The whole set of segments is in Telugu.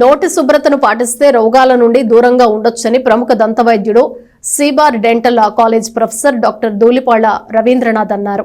నోటి శుభ్రతను పాటిస్తే రోగాల నుండి దూరంగా ఉండొచ్చని ప్రముఖ దంతవైద్యుడు Sibar dental college professor doctor Dhulipalla Ravindranath అన్నారు.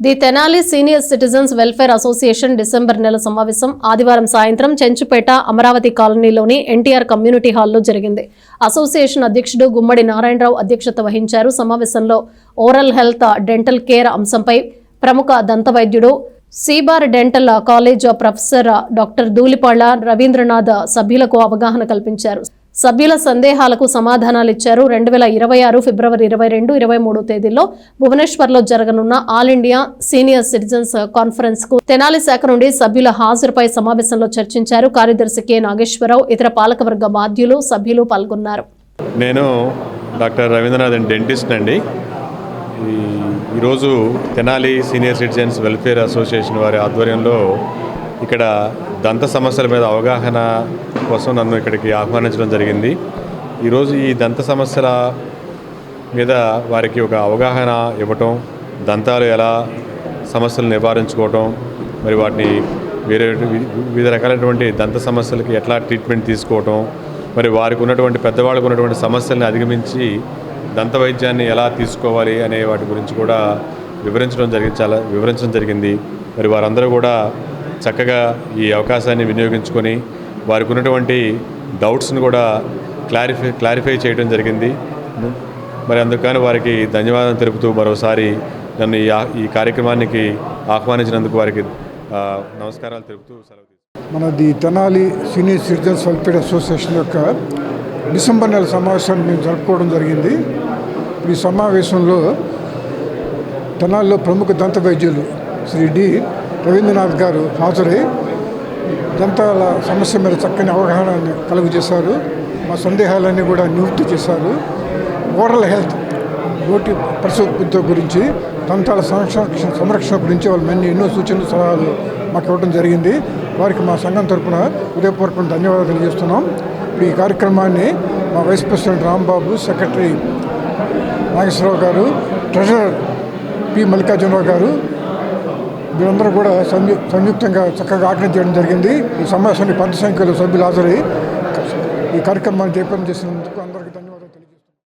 The Tenali senior citizens welfare association December నెల సమావేశం ఆదివారం సాయంత్రం చెంచుపేట అమరావతి కాలనీలోని ఎన్టీఆర్ కమ్యూనిటీ హాల్లో జరిగింది. అసోసియేషన్ అధ్యక్షుడు గుమ్మడి నారాయణరావు అధ్యక్షత వహించారు. సమావేశంలో ఓరల్ హెల్త్ డెంటల్ కేర్ అంశంపై ప్రముఖ దంతవైద్యుడు Sibar dental college professor doctor Dhulipalla Ravindranath సభ్యులకు అవగాహన కల్పించారు. సభ్యుల సందేహాలకు సమాధానాలు ఇచ్చారు. రెండు వేల ఇరవై ఆరు ఫిబ్రవరి ఇరవై రెండు ఇరవై మూడు తేదీల్లో భువనేశ్వర్లో జరగనున్న ఆల్ ఇండియా సీనియర్ సిటిజన్స్ కాన్ఫరెన్స్కు తెనాలి శాఖ నుండి సభ్యుల హాజరుపై సమావేశంలో చర్చించారు కార్యదర్శి కె. నాగేశ్వరరావు. ఇతర పాలకవర్గ బాధ్యులు సభ్యులు పాల్గొన్నారు. నేను డాక్టర్ రవీంద్రనాథ్ డెంటిస్ట్ అండి. ఈరోజు Tenali senior citizens welfare association వారి ఆధ్వర్యంలో ఇక్కడ దంత సమస్యల మీద అవగాహన కోసం నన్ను ఇక్కడికి ఆహ్వానించడం జరిగింది. ఈరోజు ఈ దంత సమస్యల మీద వారికి ఒక అవగాహన ఇవ్వటం దంతాలు ఎలా సమస్యలు నివారించుకోవటం మరి వాటిని వేరే వి- వివిధ రకాలైనటువంటి దంత సమస్యలకి ఎట్లా ట్రీట్మెంట్ తీసుకోవటం మరి వారికి ఉన్నటువంటి పెద్దవాళ్ళకు ఉన్నటువంటి సమస్యల్ని అధిగమించి దంత వైద్యాన్ని ఎలా తీసుకోవాలి అనే వాటి గురించి కూడా వివరించడం జరిగింది చాలా వివరించడం జరిగింది. మరి వారందరూ కూడా చక్కగా ఈ అవకాశాన్ని వినియోగించుకొని వారికి ఉన్నటువంటి డౌట్స్ని కూడా క్లారిఫై క్లారిఫై చేయడం జరిగింది. మరి అందుకని వారికి ధన్యవాదాలు తెలుపుతూ మరోసారి నన్ను ఈ ఈ కార్యక్రమానికి ఆహ్వానించినందుకు వారికి నమస్కారాలు తెలుపుతూ సెలవు మన the Tenali senior citizens welfare association యొక్క డిసెంబర్ నెల సమావేశాన్ని మేము జరుపుకోవడం జరిగింది. ఈ సమావేశంలో తెనాల్లో ప్రముఖ దంత వైద్యులు శ్రీ డి. రవీంద్రనాథ్ గారు హాజరై దంతాల సమస్య మీద చక్కని అవగాహన కలుగు చేశారు మా సందేహాలన్నీ కూడా నివృత్తి చేశారు. ఓరల్ హెల్త్ నోటి పరిశుభ్రత గురించి దంతాల సంరక్షణ సంరక్షణ గురించి వాళ్ళు మన్ని ఎన్నో సూచనలు సలహాలు మాకు ఇవ్వడం జరిగింది. వారికి మా సంఘం తరపున హృదయపూర్వక ధన్యవాదాలు తెలియజేస్తున్నాం. ఇప్పుడు ఈ కార్యక్రమాన్ని మా vice president Rambabu secretary Nageswararao గారు ట్రెజరర్ పి మల్లికార్జునరావు గారు వీరందరూ కూడా సంయు సంయుక్తంగా చక్కగా ఆజ్ఞ చేయడం జరిగింది. ఈ సమావేశానికి పెద్ద సంఖ్యలో సభ్యులు హాజరై ఈ కార్యక్రమాన్ని జయప్రదం చేసినందుకు అందరికీ ధన్యవాదాలు.